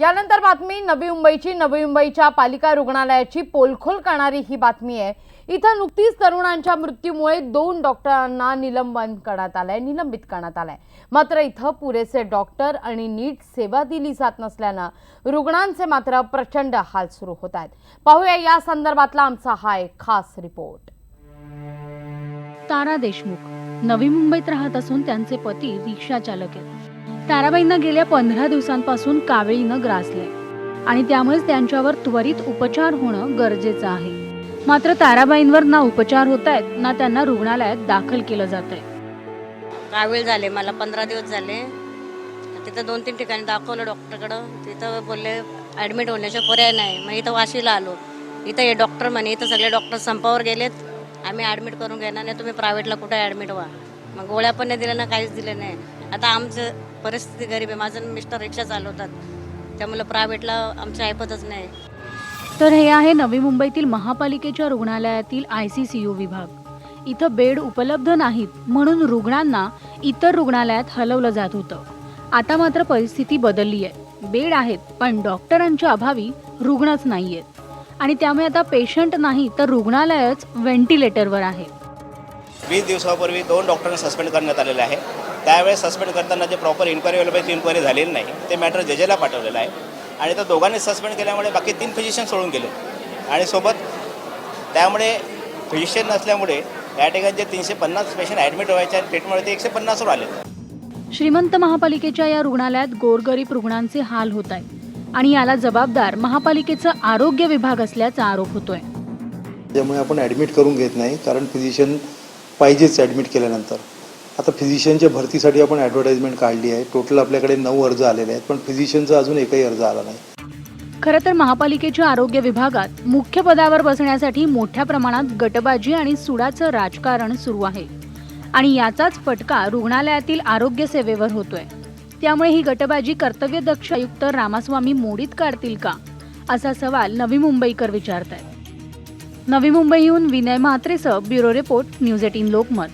यानंतर बातमी नवी मुंबईची नवी मुंबईच्या पालिका रुग्णालयाची पोलखोल करणारी ही बातमी आहे. इथं नुकतीच तरुणांच्या मृत्यूमुळे दोन डॉक्टरांना निलंबन करण्यात आलंय निलंबित करण्यात आलंय. मात्र इथं पुरेसे डॉक्टर आणि नीट सेवा दिली जात नसल्यानं रुग्णांचे मात्र प्रचंड हाल सुरू होत आहेत. पाहूया या संदर्भातला आमचा हा एक खास रिपोर्ट. तारा देशमुख नवी मुंबईत राहत असून त्यांचे पती रिक्षा चालक आहेत. ताराबाईंना गेल्या पंधरा दिवसांपासून कावळीनं ग्रासले आणि त्यामुळेच त्यांच्यावर त्वरित उपचार होणं गरजेचं आहे. मात्र ताराबाईंवर ना उपचार होत आहेत ना त्यांना रुग्णालयात दाखल केलं जात आहे कावीळ झाले मला पंधरा दिवस झाले. तिथं दोन तीन ठिकाणी दाखवलं डॉक्टरकडं. तिथं बोलले ॲडमिट होण्याचा पर्याय नाही. मग इथं वाशीला आलो. इथं हे डॉक्टर म्हणे इथं सगळे डॉक्टर संपावर गेलेत. आम्ही ॲडमिट करून घेणार नाही तुम्ही प्रायव्हेटला कुठं ॲडमिट व्हा. मग गोळ्या पण नाही दिल्या ना काहीच दिलं नाही. आता आमचं परिस्थिती गरीब आहे. माझं मिस्टर रिक्षा चालवतात. त्यामुळे प्रायव्हेटला आमच्या ऐपतच नाही. तर हे आहे नवी मुंबईतील महापालिकेच्या रुग्णालयातील आय सी सी यू विभाग. इथं बेड उपलब्ध नाहीत म्हणून रुग्णांना इतर रुग्णालयात हलवलं जात होतं. आता मात्र परिस्थिती बदलली आहे. बेड आहेत पण डॉक्टरांच्या अभावी रुग्णच नाही आहेत आणि त्यामुळे आता पेशंट नाही तर रुग्णालयच व्हेंटिलेटरवर आहे. वीस दिवसापूर्वी दोन डॉक्टरांना सस्पेंड करण्यात आलेलं आहे. त्यावेळेस सस्पेंड करताना जे प्रॉपर इन्क्वायरी व्हायला पाहिजे ती इन्क्वायरी झालेली नाही. ते मॅटर जजेला पाठवलेलं आहे. आणि त्या दोघांनी सस्पेंड केल्यामुळे बाकी तीन फिजिशियन सोडून गेले. आणि सोबत त्यामुळे फिजिशियन नसल्यामुळे या ठिकाणी जे तीनशे पन्नास पेशंट ॲडमिट व्हायचे आणि ट्रीटमेंट ते एकशे पन्नासवर आले. श्रीमंत महापालिकेच्या या रुग्णालयात गोरगरीब रुग्णांचे हाल होत आहेत. आणि याला जबाबदार महापालिकेचा आरोग्य विभाग असल्याचा आरोप होतोय. त्यामुळे आपण ॲडमिट करून घेत नाही कारण फिजिशियन पाहिजेच ॲडमिट केल्यानंतर. आता फिजिशियनच्या भरतीसाठी आपण ॲडव्हर्टाईजमेंट काढली आहे. टोटल आपल्याकडे नऊ अर्ज आलेले आहेत पण फिजिशियनचा अजून एकही अर्ज आला नाही. खरं तर महापालिकेच्या आरोग्य विभागात मुख्य पदावर बसण्यासाठी मोठ्या प्रमाणात गटबाजी आणि सुडाचं राजकारण सुरू आहे. आणि याचाच फटका रुग्णालयातील आरोग्य सेवेवर होतोय. त्यामुळे ही गटबाजी कर्तव्यदक्ष आयुक्त रामास्वामी मोडीत काढतील का? असा सवाल नवी मुंबईकर विचारत आहेत नवी मुंबईहून Vinay म्हात्रेसह bureau report news eighteen Lokmat.